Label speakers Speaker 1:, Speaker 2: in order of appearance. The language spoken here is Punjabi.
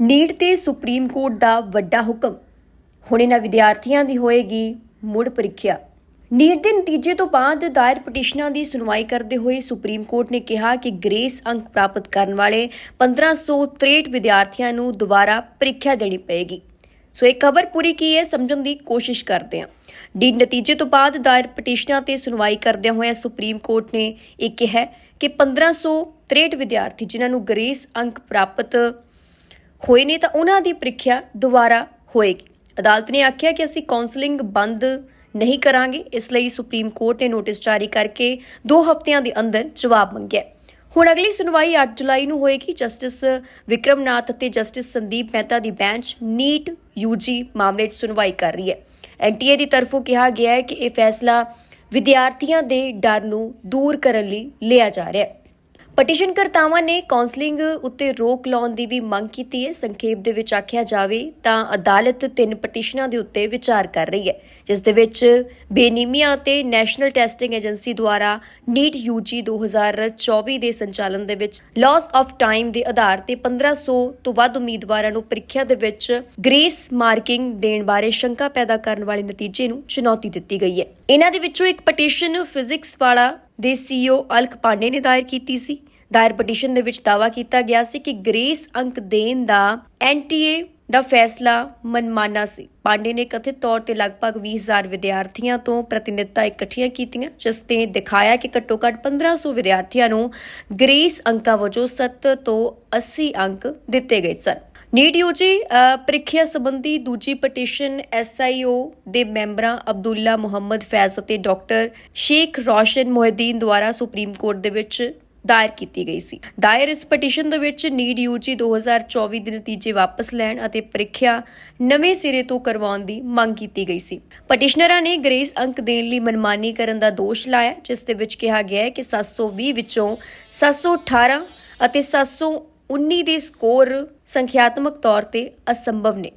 Speaker 1: ਨੀਟ ਤੇ ਸੁਪਰੀਮ ਕੋਰਟ ਦਾ ਵੱਡਾ ਹੁਕਮ। ਹੁਣ ਇਹਨਾਂ ਵਿਦਿਆਰਥੀਆਂ ਦੀ ਹੋਏਗੀ ਮੁੜ ਪ੍ਰੀਖਿਆ। ਨੀਟ ਦੇ ਨਤੀਜੇ ਤੋਂ ਬਾਅਦ ਦਾਇਰ ਪਟੀਸ਼ਨਾਂ ਦੀ ਸੁਣਵਾਈ ਕਰਦੇ ਹੋਏ ਸੁਪਰੀਮ ਕੋਰਟ ਨੇ ਕਿਹਾ ਕਿ ਗ੍ਰੇਸ ਅੰਕ ਪ੍ਰਾਪਤ ਕਰਨ ਵਾਲੇ 1563 ਵਿਦਿਆਰਥੀਆਂ ਨੂੰ ਦੁਬਾਰਾ ਪ੍ਰੀਖਿਆ ਦੇਣੀ ਪਏਗੀ। ਸੋ ਇਹ ਖਬਰ ਪੂਰੀ ਕੀ ਹੈ ਸਮਝਣ ਦੀ ਕੋਸ਼ਿਸ਼ ਕਰਦੇ ਹਾਂ। ਡੀ ਨਤੀਜੇ ਤੋਂ ਬਾਅਦ ਦਾਇਰ ਪਟੀਸ਼ਨਾਂ ਤੇ ਸੁਣਵਾਈ ਕਰਦਿਆਂ ਹੋਇਆ ਸੁਪਰੀਮ ਕੋਰਟ ਨੇ ਇਹ ਕਿਹਾ ਕਿ 1563 ਵਿਦਿਆਰਥੀ ਜਿਨ੍ਹਾਂ ਨੂੰ ਗ੍ਰੇਸ ਅੰਕ ਪ੍ਰਾਪਤ ਹੋਏ ਨੇ ਤਾਂ ਉਹਨਾਂ ਦੀ ਪ੍ਰੀਖਿਆ ਦੁਬਾਰਾ ਹੋਏਗੀ। ਅਦਾਲਤ ਨੇ ਆਖਿਆ ਕਿ ਅਸੀਂ ਕਾਉਂਸਲਿੰਗ ਬੰਦ ਨਹੀਂ ਕਰਾਂਗੇ। ਇਸ ਲਈ ਸੁਪਰੀਮ ਕੋਰਟ ਨੇ ਨੋਟਿਸ ਜਾਰੀ ਕਰਕੇ 2 ਹਫ਼ਤਿਆਂ ਦੇ ਅੰਦਰ ਜਵਾਬ ਮੰਗਿਆ। ਹੁਣ ਅਗਲੀ ਸੁਣਵਾਈ 8 ਜੁਲਾਈ ਨੂੰ ਹੋਏਗੀ। ਜਸਟਿਸ ਵਿਕਰਮਨਾਥ ਅਤੇ ਜਸਟਿਸ ਸੰਦੀਪ ਮਹਿਤਾ ਦੀ ਬੈਂਚ ਨੀਟ ਯੂਜੀ ਮਾਮਲੇ 'ਚ ਸੁਣਵਾਈ ਕਰ ਰਹੀ ਹੈ। ਐਨਟੀਏ ਦੀ ਤਰਫੋਂ ਕਿਹਾ ਗਿਆ ਹੈ ਕਿ ਇਹ ਫੈਸਲਾ ਵਿਦਿਆਰਥੀਆਂ ਦੇ ਡਰ ਨੂੰ ਦੂਰ ਕਰਨ ਲਈ ਲਿਆ ਜਾ ਰਿਹਾ ਹੈ। ਪਟੀਸ਼ਨ ਕਰਤਾਵਾਂ ਨੇ ਕਾਉਂਸਲਿੰਗ ਉੱਤੇ ਰੋਕ ਲਾਉਣ ਦੀ ਵੀ ਮੰਗ ਕੀਤੀ ਹੈ। ਸੰਖੇਪ ਦੇ ਵਿੱਚ ਆਖਿਆ ਜਾਵੇ ਤਾਂ ਅਦਾਲਤ ਤਿੰਨ ਪਟੀਸ਼ਨਾਂ ਦੇ ਉੱਤੇ ਵਿਚਾਰ ਕਰ ਰਹੀ ਹੈ, ਜਿਸ ਦੇ ਵਿੱਚ ਬੇਨੀਮੀਆ ਤੇ ਨੈਸ਼ਨਲ ਟੈਸਟਿੰਗ ਏਜੰਸੀ ਦੁਆਰਾ ਨੀਟ ਯੂਜੀ 2024 ਦੇ ਸੰਚਾਲਨ ਦੇ ਵਿੱਚ ਲਾਸ ਆਫ ਟਾਈਮ ਦੇ ਆਧਾਰ ਤੇ 1500 ਤੋਂ ਵੱਧ ਉਮੀਦਵਾਰਾਂ ਨੂੰ ਪ੍ਰੀਖਿਆ ਦੇ ਵਿੱਚ ਗ੍ਰੇਸ ਮਾਰਕਿੰਗ ਦੇਣ ਬਾਰੇ ਸ਼ੰਕਾ ਪੈਦਾ ਕਰਨ ਵਾਲੇ ਨਤੀਜੇ ਨੂੰ ਚੁਣੌਤੀ ਦਿੱਤੀ ਗਈ ਹੈ। ਇਹਨਾਂ ਦੇ ਵਿੱਚੋਂ ਇੱਕ ਪਟੀਸ਼ਨ ਫਿਜ਼ਿਕਸ ਵਾਲਾ ਦੇ ਸੀਈਓ ਅਲਖ ਪਾਂਡੇ ਨੇ ਦਾਇਰ ਕੀਤੀ ਸੀ। ਦਾਇਰ ਪਟੀਸ਼ਨ ਦੇ ਵਿੱਚ ਦਾਵਾ ਕੀਤਾ ਗਿਆ ਸੀ ਕਿ ਗ੍ਰੇਸ ਅੰਕ ਦੇਣ ਦਾ ਐਨਟੀਏ ਦਾ ਫੈਸਲਾ ਮਨਮਾਨਾ ਸੀ। ਪਾਂਡੇ ਨੇ ਕਥਿਤ ਤੌਰ ਤੇ ਲਗਭਗ 20000 ਵਿਦਿਆਰਥੀਆਂ ਤੋਂ ਪ੍ਰਤੀਨਿਧਤਾ ਇਕੱਠੀਆਂ ਕੀਤੀਆਂ, ਜਿਸ ਤੇ ਦਿਖਾਇਆ ਕਿ ਘੱਟੋ-ਘੱਟ 1500 ਵਿਦਿਆਰਥੀਆਂ ਨੂੰ ਗ੍ਰੇਸ ਅੰਕਾਂ ਵਜੋਂ 70 ਤੋਂ 80 ਅੰਕ ਦਿੱਤੇ ਗਏ ਸਨ। ਨੀਟ ਯੂਜੀ ਪ੍ਰੀਖਿਆ ਸੰਬੰਧੀ ਦੂਜੀ ਪਟੀਸ਼ਨ ਐਸਆਈਓ ਦੇ ਮੈਂਬਰਾਂ ਅਬਦੁੱਲਾ ਮੁਹੰਮਦ, ਫੈਜ਼ ਅਤੇ ਡਾਕਟਰ ਸ਼ੇਖ ਰੋਸ਼ਨ ਮੁਹਦੀਨ ਦੁਆਰਾ ਸੁਪਰੀਮ ਕੋਰਟ ਦੇ ਵਿੱਚ ਦਾਇਰ ਕੀਤੀ ਗਈ ਸੀ। ਦਾਇਰ ਇਸ ਪਟੀਸ਼ਨ ਦੇ ਵਿੱਚ ਨੀਟ ਯੂਜੀ 2024 ਦੇ ਨਤੀਜੇ ਵਾਪਸ ਲੈਣ ਅਤੇ ਪ੍ਰੀਖਿਆ ਨਵੇਂ ਸਿਰੇ ਤੋਂ ਕਰਵਾਉਣ ਦੀ ਮੰਗ ਕੀਤੀ ਗਈ ਸੀ। ਪਟੀਸ਼ਨਰਾਂ ਨੇ ਗ੍ਰੇਸ ਅੰਕ ਦੇਣ ਲਈ ਮਨਮਾਨੀ ਕਰਨ ਦਾ ਦੋਸ਼ ਲਾਇਆ, ਜਿਸ ਦੇ ਵਿੱਚ ਕਿਹਾ ਗਿਆ ਹੈ ਕਿ 720 ਵਿੱਚੋਂ 718 ਅਤੇ 719 ਦੇ ਸਕੋਰ ਸੰਖਿਆਤਮਕ ਤੌਰ ਤੇ ਅਸੰਭਵ ਨੇ।